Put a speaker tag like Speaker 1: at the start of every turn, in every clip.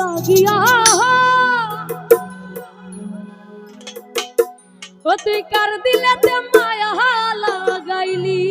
Speaker 1: লাগিয়া। অধিকার দিলে মায়া লাগাইলি।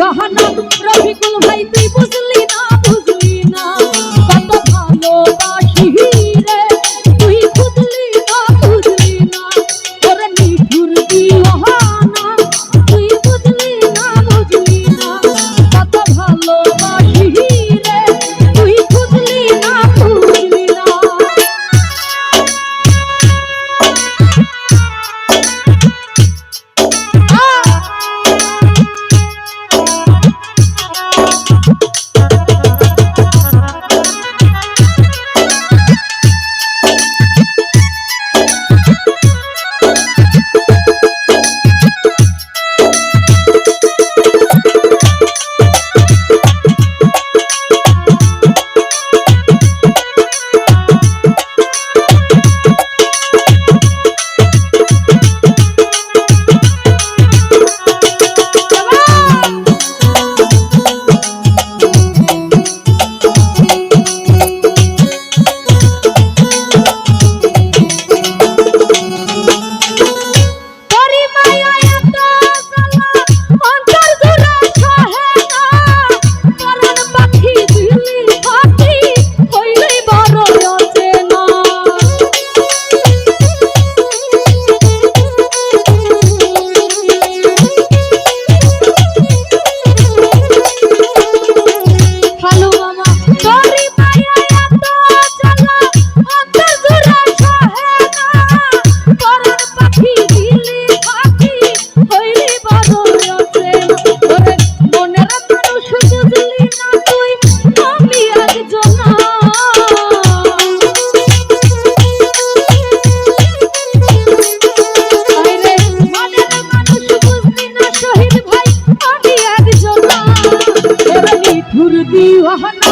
Speaker 1: রহনা রফিকুল ভাই তুই বুঝলি no, no. বিবাহ না